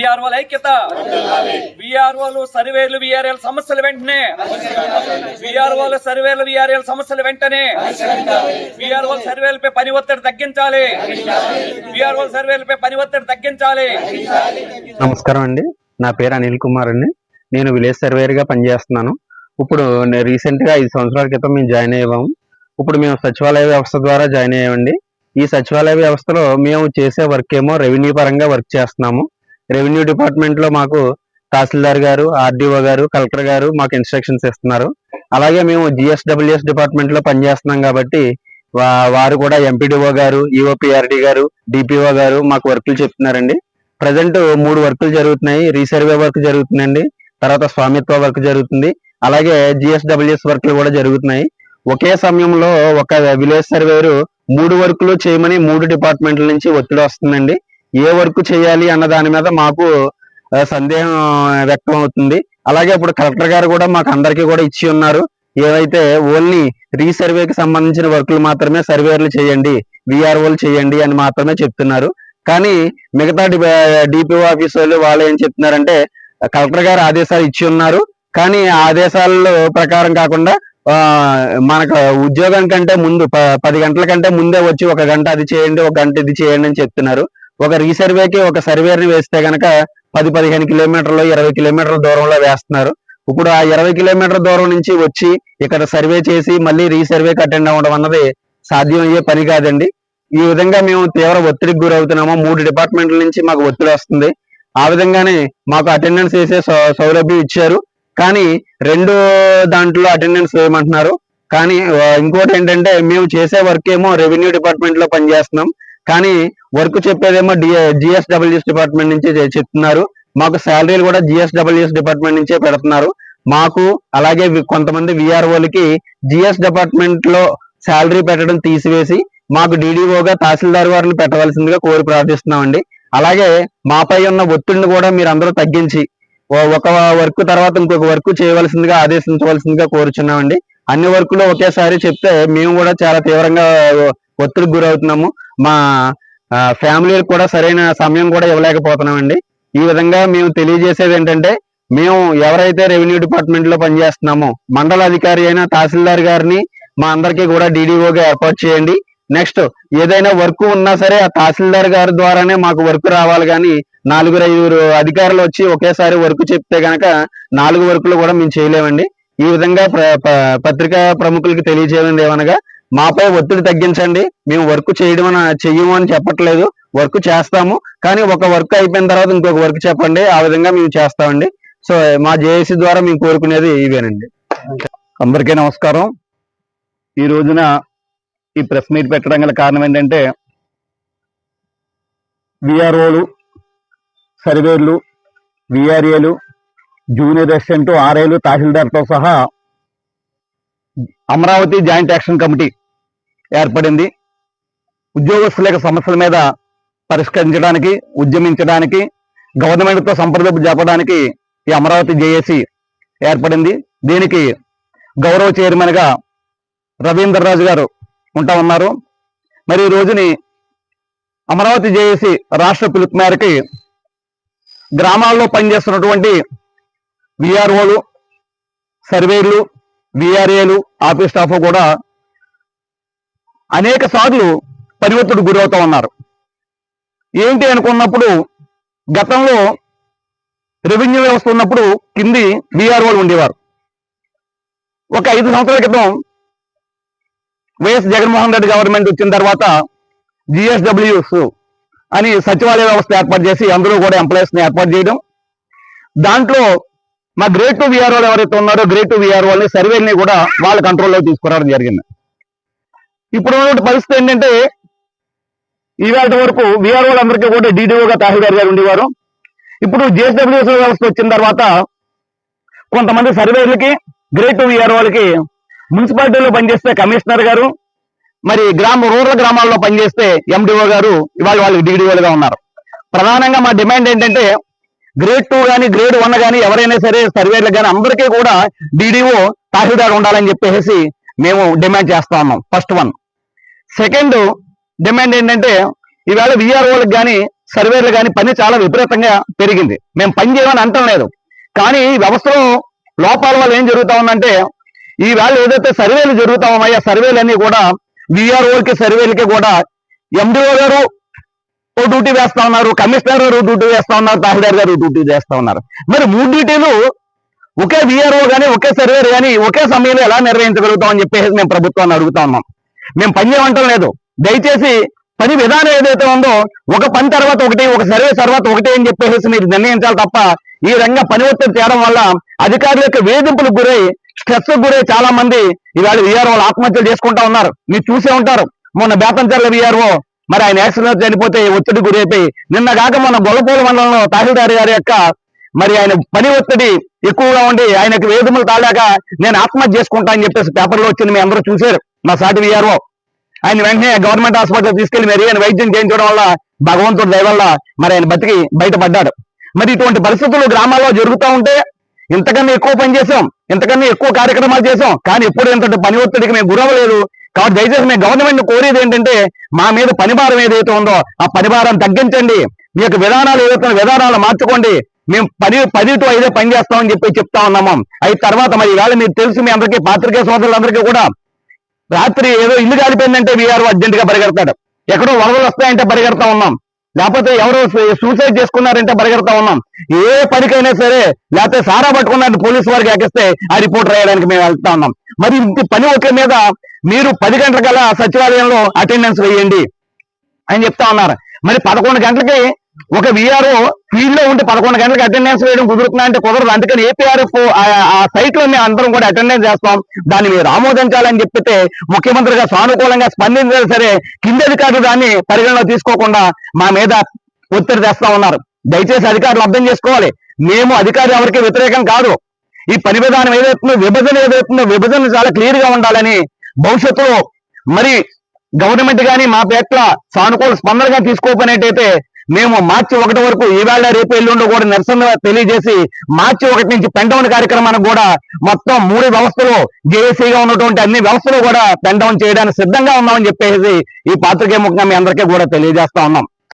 విఆర్ఓల ఐక్యత. విఆర్ఓలు సర్వేలు విఆర్ఎల్ సమస్యలు వెంటనే. విఆర్ఓలు సర్వేలు విఆర్ఎల్ సమస్యలు వెంటనే. విఆర్ఓ సర్వేలపై పని ఒత్తిడి తగ్గించాలి. విఆర్ఓ సర్వేలపై పని ఒత్తిడి తగ్గించాలి. నమస్కారం అండి. నా పేరు అనిల్ కుమార్ అండి. నేను విలేజ్ సర్వేయర్గా పనిచేస్తున్నాను. ఇప్పుడు రీసెంట్గా ఐదు సంవత్సరాల క్రితం మేము జాయిన్ అయ్యాము. ఇప్పుడు మేము సచివాలయ వ్యవస్థ ద్వారా జాయిన్ అయ్యామండి. ఈ సచివాలయ వ్యవస్థలో మేము చేసే వర్క్ ఏమో రెవెన్యూ పరంగా వర్క్ చేస్తున్నాము. రెవెన్యూ డిపార్ట్మెంట్లో మాకు తహసీల్దార్ గారు ఆర్డీఓ గారు కలెక్టర్ గారు మాకు ఇన్స్ట్రక్షన్స్ ఇస్తున్నారు. అలాగే మేము జిఎస్డబ్ల్యూఎస్ డిపార్ట్మెంట్లో పనిచేస్తున్నాం కాబట్టి వారు కూడా ఎంపీడీఓ గారు ఈఓపిఆర్డి గారు డిపిఓ గారు మాకు వర్కులు చెప్తున్నారండి. ప్రజెంట్ మూడు వర్కులు జరుగుతున్నాయి. రీసర్వే వర్క్ జరుగుతుందండి. తర్వాత స్వామిత్వ వర్క్ జరుగుతుంది. అలాగే జిఎస్డబ్ల్యూఎస్ వర్క్లు కూడా జరుగుతున్నాయి. ఒకే సమయంలో ఒక విలేజ్ సర్వేరు మూడు వర్కులు చేయమని మూడు డిపార్ట్మెంట్ల నుంచి ఒత్తిడి వస్తుందండి. ఏ వర్క్ చేయాలి అన్న దాని మీద మాకు సందేహం వ్యక్తం అవుతుంది అలాగే ఇప్పుడు కలెక్టర్ గారు కూడా మాకు అందరికీ కూడా ఇచ్చి ఉన్నారు. ఏవైతే ఓన్లీ రీసర్వేకి సంబంధించిన వర్కులు మాత్రమే సర్వేర్లు చేయండి విఆర్ఓలు చేయండి అని మాత్రమే చెప్తున్నారు. కానీ మిగతా డిపిఓ ఆఫీస్ వాళ్ళు వాళ్ళు ఏం చెప్తున్నారంటే కలెక్టర్ గారు ఆదేశాలు ఇచ్చి ఉన్నారు. కానీ ఆదేశాలలో ప్రకారం కాకుండా మనకు ఉద్యోగం కంటే ముందు ప- పది గంటల కంటే ముందే వచ్చి ఒక గంట అది చేయండి ఒక గంట ఇది చేయండి అని చెప్తున్నారు. ఒక రీసర్వేకి ఒక సర్వేని వేస్తే గనక పది పదిహేను కిలోమీటర్లు ఇరవై కిలోమీటర్ల దూరంలో వేస్తున్నారు. ఇప్పుడు ఆ ఇరవై కిలోమీటర్ల దూరం నుంచి వచ్చి ఇక్కడ సర్వే చేసి మళ్ళీ రీసర్వేకి అటెండ్ అవ్వడం అన్నది సాధ్యం అయ్యే పని కాదండి. ఈ విధంగా మేము తీవ్ర ఒత్తిడికి గురవుతున్నాము. మూడు డిపార్ట్మెంట్ల నుంచి మాకు ఒత్తిడి వస్తుంది. ఆ విధంగానే మాకు అటెండెన్స్ వేసే సౌ- సౌలభ్యం ఇచ్చారు. కానీ రెండు దాంట్లో అటెండెన్స్ వేయమంటున్నారు కానీ ఇంకోటి ఏంటంటే మేము చేసే వర్క్ ఏమో రెవెన్యూ డిపార్ట్మెంట్లో పనిచేస్తున్నాం. కానీ వర్క్ చెప్పేదేమో జిఎస్డబ్ల్యూఎస్ డిపార్ట్మెంట్ నుంచే చెప్తున్నారు. మాకు శాలరీలు కూడా జిఎస్డబ్ల్యూఎస్ డిపార్ట్మెంట్ నుంచే పెడుతున్నారు. మాకు అలాగే కొంతమంది విఆర్ఓలకి జిఎస్ డిపార్ట్మెంట్లో శాలరీ పెట్టడం తీసివేసి మాకు డిడిఓగా తహసీల్దార్ వారిని పెట్టవలసిందిగా కోరి ప్రార్థిస్తున్నామండి. అలాగే మాపై ఉన్న ఒత్తిడిని కూడా మీరు అందరూ తగ్గించి ఒక వర్క్ తర్వాత ఇంకొక వర్క్ చేయవలసిందిగా ఆదేశించవలసిందిగా కోరుచున్నామండి. అన్ని వర్కులు ఒకేసారి చెప్తే మేము కూడా చాలా తీవ్రంగా ఒత్తిడికి గురవుతున్నాము. మా ఫ్యామిలీకి కూడా సరైన సమయం కూడా ఇవ్వలేకపోతున్నామండి. ఈ విధంగా మేము తెలియజేసేది ఏంటంటే మేము ఎవరైతే రెవెన్యూ డిపార్ట్మెంట్లో పనిచేస్తున్నామో మండల అధికారి అయిన తహసీల్దార్ గారిని మా అందరికీ కూడా డీడీఓగా ఏర్పాటు చేయండి. నెక్స్ట్ ఏదైనా వర్క్ ఉన్నా సరే ఆ తహసీల్దార్ గారి ద్వారానే మాకు వర్క్ రావాలి కానీ నాలుగురు ఐదుగురు అధికారులు వచ్చి ఒకేసారి వర్క్ చెప్తే గనక నాలుగు వర్కులు కూడా మేము చేయలేమండి. ఈ విధంగా ప్ర- ప- పత్రికా ప్రముఖులకి తెలియజేయండి ఏమనగా మాపై ఒత్తిడి తగ్గించండి. మేము వర్క్ చేయడం చెయ్యము అని చెప్పట్లేదు. వర్క్ చేస్తాము. కానీ ఒక వర్క్ అయిపోయిన తర్వాత ఇంకొక వర్క్ చెప్పండి. ఆ విధంగా మేము చేస్తామండి. సో మా జేఏసీ ద్వారా మేము కోరుకునేది ఇవేనండి. అందరికీ నమస్కారం. ఈ రోజున ఈ ప్రెస్ మీట్ పెట్టడం గల కారణం ఏంటంటే విఆర్ఓలు సర్వేర్లు విఆర్ఏలు జూనియర్ అసిస్టెంట్ ఆర్ఏలు తహసీల్దార్తో సహా అమరావతి జాయింట్ యాక్షన్ కమిటీ ఏర్పడింది. ఉద్యోగస్తుల యొక్క సమస్యల మీద పరిష్కరించడానికి ఉద్యమించడానికి గవర్నమెంట్తో సంప్రదింపు జరపడానికి ఈ అమరావతి జేఏసీ ఏర్పడింది. దీనికి గౌరవ చైర్మన్గా రవీందర్ రాజు గారు ఉంటా ఉన్నారు. మరి ఈ రోజుని అమరావతి జేఏసీ రాష్ట్ర పిలుపు మేరకి గ్రామాల్లో పనిచేస్తున్నటువంటి విఆర్ఓలు సర్వేర్లు విఆర్ఏలు ఆఫీస్ స్టాఫ్ కూడా అనేక సార్లు పరివర్తుడు గురవుతూ ఉన్నారు. ఏంటి అనుకున్నప్పుడు గతంలో రెవెన్యూ వ్యవస్థ ఉన్నప్పుడు కింది విఆర్ఓలు ఉండేవారు. ఒక ఐదు సంవత్సరాల క్రితం వైఎస్ జగన్మోహన్ రెడ్డి గవర్నమెంట్ వచ్చిన తర్వాత జిఎస్డబ్ల్యూస్ అని సచివాలయ వ్యవస్థ ఏర్పాటు చేసి అందులో కూడా ఎంప్లాయీస్ని ఏర్పాటు చేయడం. దాంట్లో మా గ్రేడ్ టూ విఆర్ఓలు ఎవరైతే ఉన్నారో గ్రేడ్ టూ విఆర్ఓల్ని సర్వేని కూడా వాళ్ళ కంట్రోల్లో తీసుకురావడం జరిగింది. ఇప్పుడు ఉన్నటువంటి పరిస్థితి ఏంటంటే ఈవేళ వరకు విఆర్ఓలు అందరికీ కూడా డీడీఓగా తహసీల్దార్ గారు ఉండేవారు. ఇప్పుడు జేఎస్డబ్ల్యూఎస్ వ్యవస్థ వచ్చిన తర్వాత కొంతమంది సర్వేర్లకి గ్రేట్ టూ విఆర్ఓలకి మున్సిపాలిటీలో పనిచేస్తే కమిషనర్ గారు మరి గ్రామ రూరల్ గ్రామాల్లో పనిచేస్తే ఎండిఓ గారు ఇవాళ వాళ్ళు డీడీఓలుగా ఉన్నారు. ప్రధానంగా మా డిమాండ్ ఏంటంటే గ్రేడ్ టూ కానీ గ్రేడ్ వన్ కానీ ఎవరైనా సరే సర్వేర్లకు కానీ అందరికీ కూడా డీడీఓ తహసీల్దార్ ఉండాలని చెప్పేసి మేము డిమాండ్ చేస్తా ఉన్నాం ఫస్ట్ వన్ సెకండ్ డిమాండ్ ఏంటంటే ఈవేళ విఆర్ఓలకు కానీ సర్వేలు కానీ పని చాలా విపరీతంగా పెరిగింది. మేము పని చేయమని అంటం లేదు. కానీ ఈ వ్యవస్థలో లోపాల వల్ల ఏం జరుగుతా ఉందంటే ఈ వేళ ఏదైతే సర్వేలు జరుగుతా ఉన్నాయో సర్వేలు సర్వేలన్నీ కూడా విఆర్ఓలకి సర్వేలకి కూడా ఎండిఓ గారు ఓ డ్యూటీ వేస్తా ఉన్నారు కమిషనర్ గారు డ్యూటీ వేస్తా ఉన్నారు తహసీల్దార్ గారు డ్యూటీ చేస్తా ఉన్నారు. మరి మూడు డ్యూటీలు ఒకే విఆర్ఓ కానీ ఒకే సర్వేర్ కానీ ఒకే సమయంలో ఎలా నిర్వహించగలుగుతాం అని చెప్పేసి మేము ప్రభుత్వాన్ని అడుగుతా ఉన్నాం. మేము పని చేయమంటం లేదు. దయచేసి పని విధానం ఏదైతే ఉందో ఒక పని తర్వాత ఒకటి ఒక సర్వే తర్వాత ఒకటి అని చెప్పేసి మీరు నిర్ణయించాలి తప్ప ఈ రంగ పని ఒత్తిడి చేయడం వల్ల అధికారుల యొక్క వేధింపులకు గురై స్ట్రెస్ గురై చాలా మంది ఇవాళ విఆర్ఓలు ఆత్మహత్యలు చేసుకుంటా ఉన్నారు. మీరు చూసే ఉంటారు. మొన్న బేతంచర్ల విఆర్ఓ మరి ఆయన యాక్సిడెంట్ చనిపోతే ఒత్తిడి గురైపోయి నిన్న కాక మన గొల్లపూల మండలంలో తహసీల్దార్ గారి యొక్క మరి ఆయన పని ఒత్తిడి ఎక్కువగా ఉండి ఆయనకు వేదములు తాళాక నేను ఆత్మహత్య చేసుకుంటా అని చెప్పేసి పేపర్లో వచ్చింది మీ అందరూ చూశారు. మా సాటి విఆర్ఓ ఆయన వెంటనే గవర్నమెంట్ హాస్పిటల్ తీసుకెళ్ళి మరి ఆయన వైద్యం చేయించడం వల్ల భగవంతుడు దయ వల్ల మరి ఆయన బతికి బయటపడ్డాడు. మరి ఇటువంటి పరిస్థితులు గ్రామాల్లో జరుగుతూ ఉంటే ఇంతకన్నా ఎక్కువ పని చేసాం ఇంతకన్నా ఎక్కువ కార్యక్రమాలు చేసాం కానీ ఎప్పుడు ఇంతటి పని ఒత్తిడికి మేము గురవలేదు కాబట్టి దయచేసి మేము గవర్నమెంట్ కోరేది ఏంటంటే మా మీద పనిభారం ఏదైతే ఉందో ఆ పనిభారం తగ్గించండి. మీ యొక్క విధానాలు ఏదైతే విధానాలు మార్చుకోండి. మేము పది పది టు ఐదే పని చేస్తామని చెప్పి చెప్తా ఉన్నాము అయితే తర్వాత మరి ఈవేళ మీకు తెలుసు మీ అందరికీ పాత్రికేయ సోదరులందరికీ కూడా రాత్రి ఏదో ఇల్లు కాలిపోయిందంటే వీఆర్ అర్జెంట్గా పరిగెడతాడు. ఎక్కడో వరదలు వస్తాయంటే పరిగెడతా ఉన్నాం. లేకపోతే ఎవరో సూసైడ్ చేసుకున్నారంటే పరిగెడతా ఉన్నాం. ఏ పనికైనా సరే లేకపోతే సారా పట్టుకున్నారని పోలీసు వారికి ఎక్కిస్తే ఆ రిపోర్ట్ రాయడానికి మేము వెళ్తా ఉన్నాం. మరి ఇంటి పని ఒకే మీద మీరు పది గంటల సచివాలయంలో అటెండెన్స్ వేయండి అని చెప్తా ఉన్నారు. మరి పదకొండు గంటలకి ఒక విఆర్ఓ ఫీల్డ్లో ఉంటే పదకొండు గంటలకు అటెండెన్స్ వేయడం కుదురుతుందా అంటే కుదరదు. అందుకని ఏపీఆర్ఎఫ్ ఆ సైట్లో మేము అందరం కూడా అటెండెన్స్ చేస్తాం. దాన్ని మీరు ఆమోదించాలని చెప్పితే ముఖ్యమంత్రిగా సానుకూలంగా స్పందించాలి సరే కింది అధికారులు దాన్ని పరిగణలో తీసుకోకుండా మా మీద ఒత్తిడి తెస్తా ఉన్నారు. దయచేసి అధికారులు అర్థం చేసుకోవాలి. మేము అధికారులు ఎవరికి వ్యతిరేకం కాదు. ఈ పని విధానం ఏదైతుందో విభజన ఏదైతుందో విభజన చాలా క్లియర్గా ఉండాలని భవిష్యత్తులో మరి గవర్నమెంట్ కానీ మా పేట్ల సానుకూల స్పందనగా తీసుకోపోయినట్టయితే మేము మార్చి ఒకటి వరకు ఈవేళ రేపు ఎల్లుండి కూడా నిరసన తెలియజేసి మార్చి ఒకటి నుంచి పెండౌన్ కార్యక్రమానికి కూడా మొత్తం మూడు వ్యవస్థలు జేఏసీగా ఉన్నటువంటి అన్ని వ్యవస్థలు కూడా పెండౌన్ చేయడానికి సిద్ధంగా ఉన్నామని చెప్పేసి ఈ పాత్రికే ముఖంగా మీ అందరికీ కూడా తెలియజేస్తా ఉన్నాం.